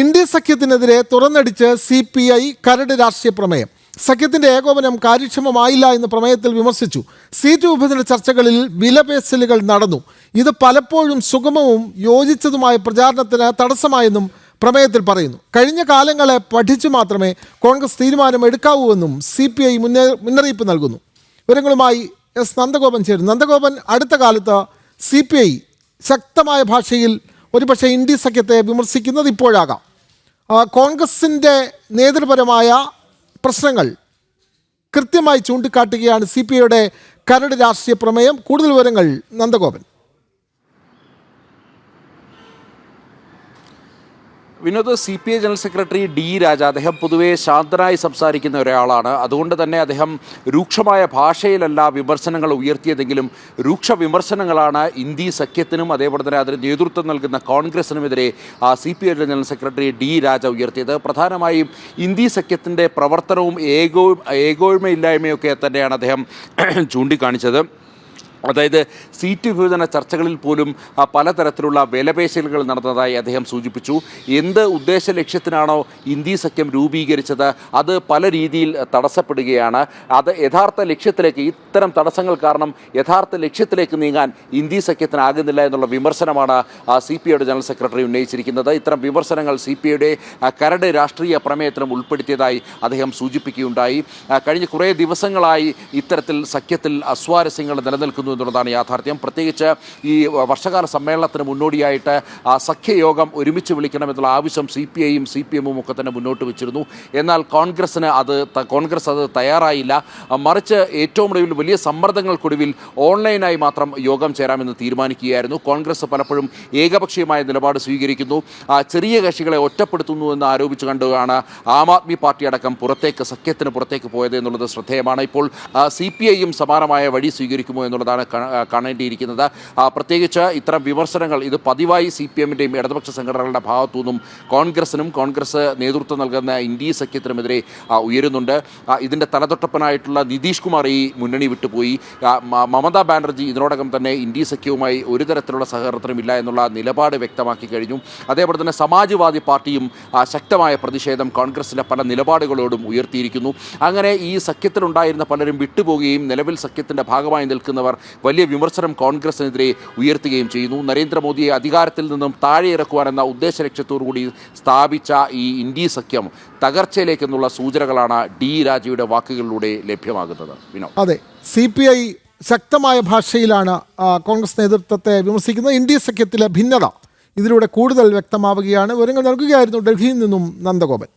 India സഖ്യത്തിനെതിരെ തുറന്നടിച്ച് C P I കരട് രാഷ്ട്രീയ പ്രമേയം. സഖ്യത്തിന്റെ ഏകോപനം കാര്യക്ഷമമായില്ല എന്ന് പ്രമേയത്തിൽ വിമർശിച്ചു. സീറ്റ് വിഭജന ചർച്ചകളിൽ വിലപേശലുകൾ നടന്നു. ഇത് പലപ്പോഴും സുഗമവും യോജിച്ചതുമായ പ്രചാരണത്തിന് തടസ്സമായെന്നും പ്രമേയത്തിൽ പറയുന്നു. കഴിഞ്ഞ കാലങ്ങളെ പഠിച്ചു മാത്രമേ കോൺഗ്രസ് തീരുമാനം എടുക്കാവൂവെന്നും സി പി ഐ മുന്നറിയിപ്പ് നൽകുന്നു. വിവരങ്ങളുമായി എസ്. നന്ദഗോപൻ ചേരുന്നു. നന്ദഗോപൻ അടുത്ത കാലത്ത് സി പി ഐ ശക്തമായ ഭാഷയിൽ ഒരുപക്ഷെ ഇന്ത്യ സഖ്യത്തെ വിമർശിക്കുന്നത് ഇപ്പോഴാകാം. കോൺഗ്രസിന്റെ നേതൃപരമായ പ്രശ്നങ്ങൾ കൃത്യമായി ചൂണ്ടിക്കാട്ടുകയാണ് സി പി ഐയുടെ കരട് രാഷ്ട്രീയ പ്രമേയം. കൂടുതൽ വിവരങ്ങൾ Nandagopan. Vinod C P I general secretary D Raja അദ്ദേഹം പൊതുവെ ശാന്തനായി സംസാരിക്കുന്ന ഒരാളാണ്. അതുകൊണ്ട് തന്നെ അദ്ദേഹം രൂക്ഷമായ ഭാഷയിലല്ല വിമർശനങ്ങൾ ഉയർത്തിയതെങ്കിലും രൂക്ഷ വിമർശനങ്ങളാണ് ഇന്ത്യ സഖ്യത്തിനും അതേപോലെ തന്നെ അതിന് നേതൃത്വം നൽകുന്ന കോൺഗ്രസിനുമെതിരെ C P I general secretary D Raja ഉയർത്തിയത്. പ്രധാനമായും ഇന്ത്യ സഖ്യത്തിന്റെ പ്രവർത്തനവും ഏകോ ഏകോയ്മയില്ലായ്മയൊക്കെ തന്നെയാണ് അദ്ദേഹം ചൂണ്ടിക്കാണിച്ചത്. അതായത് സീറ്റ് വിഭജന ചർച്ചകളിൽ പോലും പലതരത്തിലുള്ള വിലപേശലുകൾ നടന്നതായി അദ്ദേഹം സൂചിപ്പിച്ചു. എന്ത് ഉദ്ദേശ ലക്ഷ്യത്തിനാണോ ഇന്ത്യ സഖ്യം രൂപീകരിച്ചത് അത് പല രീതിയിൽ തടസ്സപ്പെടുകയാണ്. അത് യഥാർത്ഥ ലക്ഷ്യത്തിലേക്ക് ഇത്തരം തടസ്സങ്ങൾ കാരണം യഥാർത്ഥ ലക്ഷ്യത്തിലേക്ക് നീങ്ങാൻ ഇന്ത്യ സഖ്യത്തിനാകുന്നില്ല എന്നുള്ള വിമർശനമാണ് സി പി ഐയുടെ ജനറൽ സെക്രട്ടറി ഉന്നയിച്ചിരിക്കുന്നത്. ഇത്തരം വിമർശനങ്ങൾ സി പി ഐയുടെ കരട് രാഷ്ട്രീയ പ്രമേയത്തിനും ഉൾപ്പെടുത്തിയതായി അദ്ദേഹം സൂചിപ്പിക്കുകയുണ്ടായി. കഴിഞ്ഞ കുറേ ദിവസങ്ങളായി ഇത്തരത്തിൽ സഖ്യത്തിൽ അസ്വാരസ്യങ്ങൾ നിലനിൽക്കുന്നു എന്നുള്ളതാണ് യാഥാർത്ഥ്യം. പ്രത്യേകിച്ച് ഈ വർഷകാല സമ്മേളനത്തിന് മുന്നോടിയായിട്ട് സഖ്യയോഗം ഒരുമിച്ച് വിളിക്കണമെന്നുള്ള ആവശ്യം സി പി ഐയും സി പി എമ്മും ഒക്കെ തന്നെ മുന്നോട്ട് വെച്ചിരുന്നു. എന്നാൽ കോൺഗ്രസ്സിന് അത് കോൺഗ്രസ് അത് തയ്യാറായില്ല. മറിച്ച് ഏറ്റവും ഒടുവിൽ വലിയ സമ്മർദ്ദങ്ങൾക്കൊടുവിൽ ഓൺലൈനായി മാത്രം യോഗം ചേരാമെന്ന് തീരുമാനിക്കുകയായിരുന്നു. കോൺഗ്രസ് പലപ്പോഴും ഏകപക്ഷീയമായ നിലപാട് സ്വീകരിക്കുന്നു. ചെറിയ കക്ഷികളെ ഒറ്റപ്പെടുത്തുന്നു എന്ന് ആരോപിച്ചു കണ്ടുകയാണ് ആം ആദ്മി പാർട്ടി അടക്കം പുറത്തേക്ക് സഖ്യത്തിന് പുറത്തേക്ക് പോയത് എന്നുള്ളത് ശ്രദ്ധേയമാണ്. ഇപ്പോൾ സി പി ഐയും സമാനമായ വഴി സ്വീകരിക്കുമോ എന്നുള്ളതാണ് ആ, കാണേണ്ടിയിരിക്കുന്നത്. പ്രത്യേകിച്ച് ഇത്തരം വിമർശനങ്ങൾ ഇത് പതിവായി സി പി എമ്മിന്റെയും ഇടതുപക്ഷ സംഘടനകളുടെ ഭാഗത്തു നിന്നും കോൺഗ്രസിനും കോൺഗ്രസ് നേതൃത്വം നൽകുന്ന ഇന്ത്യ സഖ്യത്തിനുമെതിരെ ഉയരുന്നുണ്ട്. ഇതിന്റെ തലതൊട്ടപ്പനായിട്ടുള്ള നിതീഷ് കുമാർ ഈ മുന്നണി വിട്ടുപോയി. മമതാ ബാനർജി ഇതിനോടകം തന്നെ ഇന്ത്യ സഖ്യവുമായി ഒരു തരത്തിലുള്ള സഹകരണത്തിനും ഇല്ല എന്നുള്ള നിലപാട് വ്യക്തമാക്കി കഴിഞ്ഞു. അതേപോലെ തന്നെ സമാജ്വാദി പാർട്ടിയും ശക്തമായ പ്രതിഷേധം കോൺഗ്രസിന്റെ പല നിലപാടുകളോടും ഉയർത്തിയിരിക്കുന്നു. അങ്ങനെ ഈ സഖ്യത്തിലുണ്ടായിരുന്ന പലരും വിട്ടുപോകുകയും നിലവിൽ സഖ്യത്തിന്റെ ഭാഗമായി നിൽക്കുന്നവർ വലിയ വിമർശനം കോൺഗ്രസിനെതിരെ ഉയർത്തുകയും ചെയ്യുന്നു. നരേന്ദ്രമോദിയെ അധികാരത്തിൽ നിന്നും താഴെ ഇറക്കുവാനെന്ന ഉദ്ദേശ ലക്ഷ്യത്തോടുകൂടി സ്ഥാപിച്ച ഈ ഇന്ത്യ സഖ്യം തകർച്ചയിലേക്കെന്നുള്ള സൂചനകളാണ് ഡി രാജയുടെ വാക്കുകളിലൂടെ ലഭ്യമാകുന്നത്. വിനോദ്. അതെ സി പി ഐ ശക്തമായ ഭാഷയിലാണ് കോൺഗ്രസ് നേതൃത്വത്തെ വിമർശിക്കുന്നത്. ഇന്ത്യ സഖ്യത്തിലെ ഭിന്നത ഇതിലൂടെ കൂടുതൽ വ്യക്തമാവുകയാണ്. വിവരങ്ങൾ നൽകുകയായിരുന്നു ഡൽഹിയിൽ നിന്നും നന്ദഗോപൻ.